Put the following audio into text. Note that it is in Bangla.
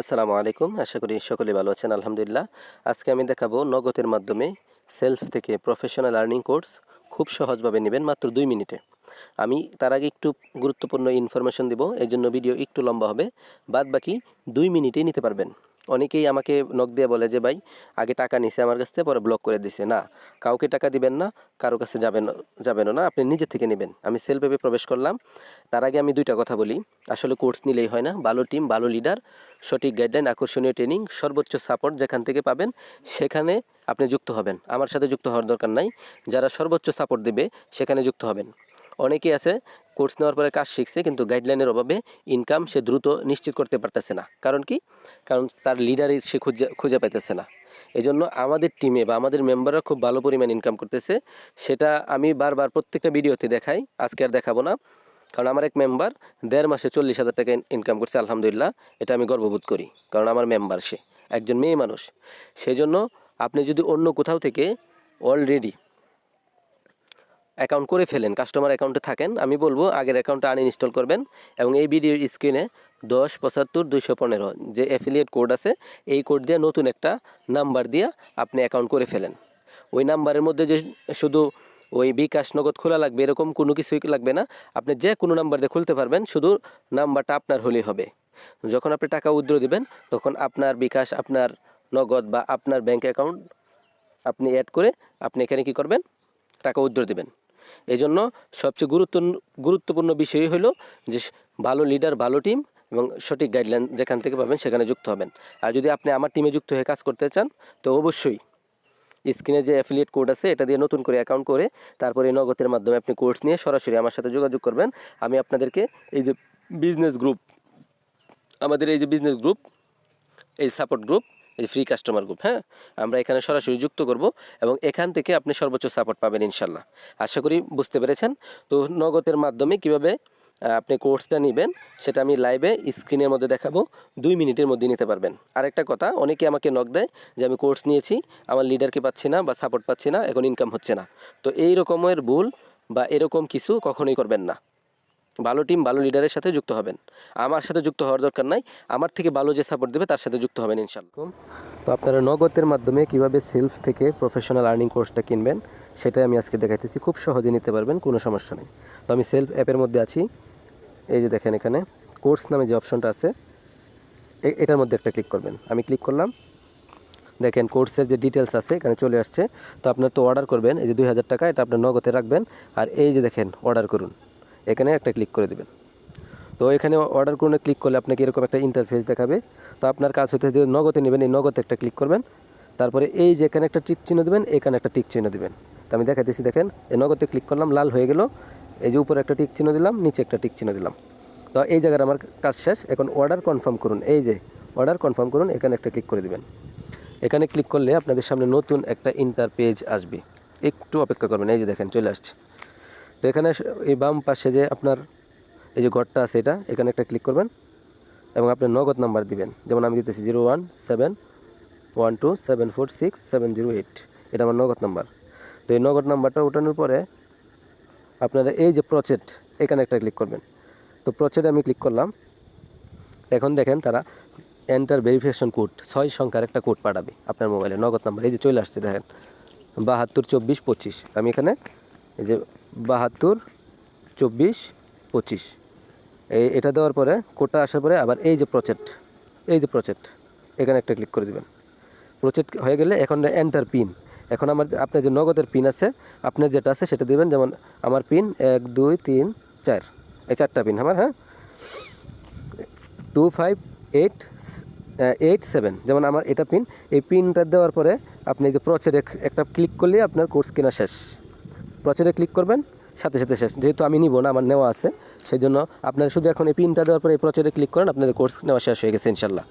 আসসালামু আলাইকুম। আশা করি সকলে ভালো আছেন, আলহামদুলিল্লাহ। আজকে আমি দেখাবো নগদের মাধ্যমে সেলফ থেকে প্রফেশনাল আর্নিং কোর্স খুব সহজভাবে নেবেন মাত্র দুই মিনিটে। আমি তার আগে একটু গুরুত্বপূর্ণ ইনফরমেশন দেবো এর জন্য ভিডিও একটু লম্বা হবে বাদ বাকি দুই মিনিটেই নিতে পারবেন। অনেকেই আমাকে নখ দিয়ে বলে যে, ভাই, আগে টাকা নিছে আমার কাছ থেকে, পরে ব্লক করে দিছে। না, কাউকে টাকা দিবেন না, কারও কাছে যাবেন যাবেন না, আপনি নিজে থেকে নেবেন। আমি সেলফ অ্যাপে প্রবেশ করলাম। তার আগে আমি দুইটা কথা বলি। আসলে কোর্স নিলেই হয় না। ভালো টিম ভালো লিডার সঠিক গাইডলাইন আকর্ষণীয় ট্রেনিং সর্বোচ্চ সাপোর্ট যেখান থেকে পাবেন, সেখানে আপনি যুক্ত হবেন। আমার সাথে যুক্ত হওয়ার দরকার নাই। যারা সর্বোচ্চ সাপোর্ট দেবে, সেখানে যুক্ত হবেন। অনেকেই আছে কোর্স নেওয়ার পরে কাজ শিখছে, কিন্তু গাইডলাইনের অভাবে ইনকাম সে দ্রুত নিশ্চিত করতে পারতেছে না। কারণ কি? কারণ তার লিডারই সে খুঁজে খুঁজে পাইতেছে না। এই জন্য আমাদের টিমে বা আমাদের মেম্বাররা খুব ভালো পরিমাণ ইনকাম করতেছে। সেটা আমি বারবার প্রত্যেকটা ভিডিওতে দেখাই, আজকে আর দেখাবো না। কারণ আমার এক মেম্বার দেড় মাসে চল্লিশ হাজার টাকা ইনকাম করছে, আলহামদুলিল্লাহ। এটা আমি গর্ববোধ করি, কারণ আমার মেম্বার সে, একজন মেয়ে মানুষ। সেই জন্য আপনি যদি অন্য কোথাও থেকে অলরেডি অ্যাকাউন্ট করে ফেলেন, কাস্টমার অ্যাকাউন্টে থাকেন, আমি বলব আগের অ্যাকাউন্টটা আনইনস্টল করবেন এবং এই ভিডিওর স্ক্রিনে দশ, পঁচাত্তর, দুইশো পনেরো যে অ্যাফিলিয়েট কোড আছে, এই কোড দিয়ে নতুন একটা নাম্বার দিয়ে আপনি অ্যাকাউন্ট করে ফেলেন। ওই নাম্বারের মধ্যে যে শুধু ওই বিকাশ নগদ খোলা লাগবে, এরকম কোনো কিছুই লাগবে না। আপনি যে কোনো নাম্বার দিয়ে খুলতে পারবেন, শুধু নাম্বারটা আপনার হলেই হবে। যখন আপনি টাকা উদ্র দিবেন, তখন আপনার বিকাশ, আপনার নগদ বা আপনার ব্যাংক অ্যাকাউন্ট আপনি অ্যাড করে আপনি এখানে কি করবেন? টাকা উদ্র দিবেন। এই জন্য সবচেয়ে গুরুত্ব গুরুত্বপূর্ণ বিষয় হলো যে ভালো লিডার ভালো টিম এবং সঠিক গাইডলাইন যেখান থেকে পাবেন সেখানে যুক্ত হবেন। আর যদি আপনি আমার টিমে যুক্ত হয়ে কাজ করতে চান, তো অবশ্যই স্ক্রিনে যে অ্যাফিলিয়েট কোড আছে, এটা দিয়ে নতুন করে অ্যাকাউন্ট করে তারপরে নগদের মাধ্যমে আপনি কোর্স নিয়ে সরাসরি আমার সাথে যোগাযোগ করবেন। আমি আপনাদেরকে এই যে বিজনেস গ্রুপ আমাদের এই যে বিজনেস গ্রুপ এই সাপোর্ট গ্রুপ এই ফ্রি কাস্টমার গ্রুপ হ্যাঁ? আমরা এখানে সরাসরি যুক্ত করব এবং এখান থেকে আপনি সর্বোচ্চ সাপোর্ট পাবেন ইনশাল্লাহ। আশা করি বুঝতে পেরেছেন। তো নগদের মাধ্যমে কীভাবে আপনি কোর্সটা নেবেন সেটা আমি লাইভে স্ক্রিনের মধ্যে দেখাবো। দুই মিনিটের মধ্যে নিতে পারবেন। আরেকটা কথা, অনেকে আমাকে নক দেয় যে আমি কোর্স নিয়েছি, আমার লিডারকে পাচ্ছি না বা সাপোর্ট পাচ্ছি না, এখন ইনকাম হচ্ছে না। তো এই রকমের ভুল বা এরকম কিছু কখনোই করবেন না। ভালো টিম ভালো লিডারের সাথে যুক্ত হবেন। আমার সাথে যুক্ত হওয়ার দরকার নাই। আমার থেকে ভালো যে সাপোর্ট দেবে, তার সাথে যুক্ত হবেন ইনশাল্লাহ। তো আপনারা নগদের মাধ্যমে কীভাবে সেলফ থেকে প্রফেশনাল আর্নিং কোর্সটা কিনবেন, সেটাই আমি আজকে দেখাইতেছি। খুব সহজে নিতে পারবেন, কোনো সমস্যা নেই। তো আমি সেলফ অ্যাপের মধ্যে আছি। এই যে দেখেন এখানে কোর্স নামে যে অপশনটা আছে এটার মধ্যে একটা ক্লিক করবেন। আমি ক্লিক করলাম। দেখেন কোর্সের যে ডিটেলস আছে, এখানে চলে আসছে। তো আপনার তো অর্ডার করবেন, এই যে দুই হাজার টাকা, এটা আপনার নগদে রাখবেন। আর এই যে দেখেন অর্ডার করুন। এখানে একটা ক্লিক করে দেবেন। তো এখানে অর্ডার করুন ক্লিক করলে আপনাকে এরকম একটা ইন্টারফেস দেখাবে। তো আপনার কাজ হতে যে নগদে নেবেন, এই নগদে একটা ক্লিক করবেন। তারপরে এই যে এখানে একটা টিক চিহ্ন দেবেন, এখানে একটা টিক চিহ্ন দেবেন। তো আমি দেখাতেছি দেখেন, এই নগদে ক্লিক করলাম, লাল হয়ে গেল। এই যে উপরে একটা টিক চিহ্ন দিলাম, নিচে একটা টিক চিহ্ন দিলাম। তো এই জায়গার আমার কাজ শেষ। এখন অর্ডার কনফার্ম করুন। এই যে অর্ডার কনফার্ম করুন, এখানে একটা ক্লিক করে দিবেন। এখানে ক্লিক করলে আপনাদের সামনে নতুন একটা ইন্টার পেজ আসবে। একটু অপেক্ষা করবেন। এই যে দেখেন, চলে আসছে। তো এখানে এই বাম পাশে যে আপনার এই যে ঘরটা আছে এটা, এখানে একটা ক্লিক করবেন এবং আপনার নগদ নাম্বার দিবেন। যেমন আমি দিতেছি zero one seven one two seven four six seven zero eight এটা আমার নগদ নাম্বার তো এই নগদ নাম্বারটা ওঠানোর পরে আপনারা এই যে প্রচেট এখানে একটা ক্লিক করবেন। তো প্রচেটে আমি ক্লিক করলাম। এখন দেখেন তারা এন্টার ভেরিফিকেশন কোড ছয় সংখ্যার একটা কোড পাঠাবে আপনার মোবাইলে নগদ নাম্বার এই যে চলে আসছে দেখেন, বাহাত্তর, চব্বিশ, পঁচিশ। আমি এখানে এই যে বাহাত্তর, চব্বিশ, পঁচিশ। এই এটা দেওয়ার পরে কোটা আসার পরে আবার এই যে প্রচেট, এই যে প্রচেট, এখানে একটা ক্লিক করে দিবেন। প্রচেট হয়ে গেলে এখন এন্টার পিন, এখন আমার আপনার যে নগদের পিন আছে, আপনার যেটা আছে সেটা দিবেন, যেমন আমার পিন এক, দুই, তিন, চার। এই চারটা পিন আমার হ্যাঁ? Two five eight eight seven যেমন আমার এটা পিন, এই পিনটা দেওয়ার পরে আপনি যে প্রচেরে একটা ক্লিক করলে আপনার কোর্স কেনা শেষ। প্রচেরে ক্লিক করবেন, সাথে সাথে শেষ। যেহেতু আমি নিব না, আমার নেওয়া আছে, সেই জন্য আপনারা শুধু এখন এই পিনটা দেওয়ার পরে এই প্রচারে ক্লিক করেন, আপনাদের কোর্স নেওয়া শেষ হয়ে গেছে, ইনশাল্লাহ।